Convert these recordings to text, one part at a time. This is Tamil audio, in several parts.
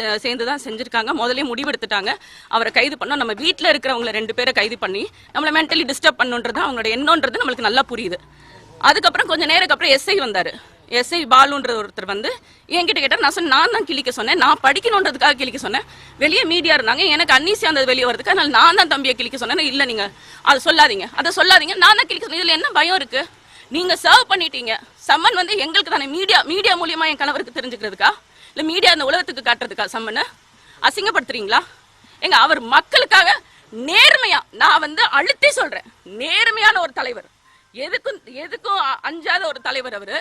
எல்லாரும் சேர்ந்து தான் செஞ்சிருக்காங்க. முதல்ல முடிவெடுத்துட்டாங்க. அவரை கைது பண்ணோம். நம்ம வீட்டில் இருக்கிறவங்கள ரெண்டு பேரை கைது பண்ணி நம்மளை மென்டலி டிஸ்டர்ப் பண்ணுன்றது அவங்களோட எண்ணன்றது நம்மளுக்கு நல்லா புரியுது. அதுக்கப்புறம் கொஞ்சம் நேரத்துக்கு அப்புறம் எஸ்ஐ வந்தார். எஸ்ஐ பாலுன்ற ஒருத்தர் வந்து என்கிட்ட கேட்டார் நான் சொன்னேன் நான் தான் கிழிக்க சொன்னேன். நான் படிக்கணுன்றதுக்காக கிழிக்க சொன்னேன். வெளியே மீடியா இருந்தாங்க. எனக்கு அன்னீசியா அந்த வெளியே வரதுக்கு அதனால நான் தான் தம்பியை கிழிக்க சொன்னேன் இல்லை நீங்கள் அதை சொல்லாதீங்க. அதை சொல்லாதீங்க. நான் தான் கிளிக்க சொன்னேன். இதில் என்ன பயம் இருக்கு? நீங்கள் சர்வ் பண்ணிட்டீங்க. சம்மன் வந்து எங்களுக்கு தானே. மீடியா மீடியா மூலியமா என் கணவருக்கு தெரிஞ்சுக்கிறதுக்கா? இல்லை மீடியா இந்த உலகத்துக்கு காட்டுறதுக்கா சம்மனை அசிங்கப்படுத்துறீங்களா? எங்க அவர் மக்களுக்காக நேர்மையா நான் வந்து அழுத்தி சொல்றேன். நேர்மையான ஒரு தலைவர். எதுக்கும் எதுக்கும் அஞ்சாத ஒரு தலைவர் அவரு.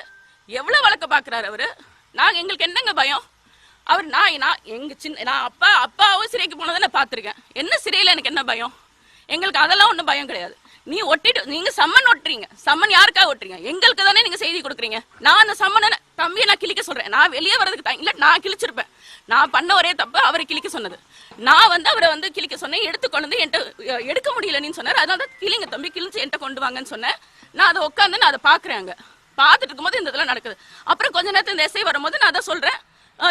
எவ்வளவு வழக்க பாக்குறாரு அவரு? நாங்க எங்களுக்கு என்னங்க பயம்? அவர் நான் நான் எங்க சின்ன நான் அப்பா அப்பாவும் சிறைக்கு போனதை நான் பார்த்துருக்கேன். என்ன சிறையில் எனக்கு என்ன பயம்? எங்களுக்கு அதெல்லாம் ஒன்றும் பயம் கிடையாது. நீ ஒட்டிட்டு நீங்க சம்மன் ஒட்டுறீங்க. சம்மன் யாருக்காக ஒட்டுறீங்க? எங்களுக்கு தானே நீங்க செய்தி கொடுக்குறீங்க. நான் அந்த சம்மனை தம்பியை நான் கிழிக்க சொல்றேன். நான் வெளியே வர்றதுக்கு time- இல்ல நான் கிழிச்சிருப்பேன். நான் பண்ண ஒரே தப்பு அவரை கிழிக்க சொன்னது. நான் வந்து அவரை வந்து கிழிக்க சொன்னேன். எடுத்து கொண்டு வந்து என்கிட்ட எடுக்க முடியலன்னு சொன்னார். அதனால தான் கிளிங்க தம்பி கிழிச்சு என்கிட்ட கொண்டு வாங்கன்னு சொன்னேன். நான் அதை உட்காந்து நான் அதை பாக்குறேன் அங்க. பார்த்துட்டு இருக்கும்போது இந்த இதெல்லாம் நடக்குது. அப்புறம் கொஞ்ச நேரத்துல இந்த எஸ்ஐ வரும்போது நான் அதை சொல்றேன்.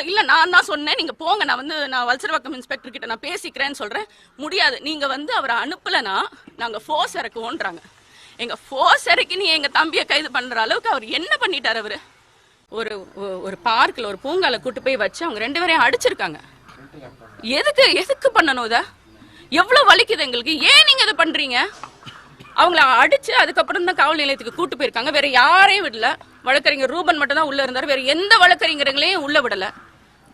இல்லை நான் தான் சொன்னேன். நீங்கள் போங்க நான் வந்து நான் வல்சரவாக்கம் இன்ஸ்பெக்டர் கிட்ட நான் பேசிக்கிறேன்னு சொல்கிறேன் முடியாது. நீங்கள் வந்து அவரை அனுப்பலைன்னா நாங்கள் ஃபோர்ஸ் இறக்குவோன்றாங்க. எங்கள் ஃபோர்ஸ் இறக்கி நீ எங்கள் தம்பியை கைது பண்ணுற அளவுக்கு அவர் என்ன பண்ணிட்டார் அவர்? ஒரு ஒரு பார்க்கில் ஒரு பூங்கால கூட்டு போய் வச்சு அவங்க ரெண்டு பேரையும் அடிச்சிருக்காங்க. எதுக்கு எதுக்கு பண்ணணும் இத? எவ்வளவு வலிக்குது எங்களுக்கு? ஏன் நீங்க இதை பண்றீங்க? அவங்கள அடிச்சு அதுக்கப்புறம் தான் காவல் நிலையத்துக்கு கூட்டு போயிருக்காங்க. வேற யாரையும் விடல. வழக்கறிஞர் ரூபன் மட்டும் தான் உள்ள இருந்தாரு. வேற எந்த வழக்கறிஞர்களையும் உள்ள விடல.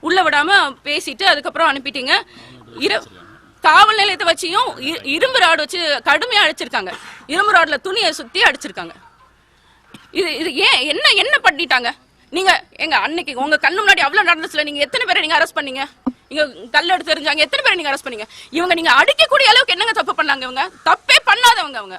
உள்ள விடாம பேசிட்டு அதுக்கப்புறம் அனுப்பிட்டீங்க. இரு காவல் நிலையத்தை வச்சியும் இரும்பு ராடு வச்சு கடுமையா அடிச்சிருக்காங்க. இரும்பு ராடுல துணியை சுத்தி அடிச்சிருக்காங்க. இது இது ஏன் என்ன என்ன பண்ணிட்டாங்க? நீங்க எங்க அன்னைக்கு உங்க கண்ணு முன்னாடி அவ்வளவு நடந்துச்சுல நீங்க எத்தனை பேரை நீங்க அரெஸ்ட் பண்ணீங்க? இங்க கல் எடுத்து எரிஞ்சாங்க எத்தனை பேரை நீங்க அரெஸ்ட் பண்ணீங்க? இவங்க நீங்க அடிக்கக்கூடிய அளவுக்கு என்னங்க தப்பு பண்ணாங்க இவங்க? தப்பே பண்ணாதவங்க அவங்க.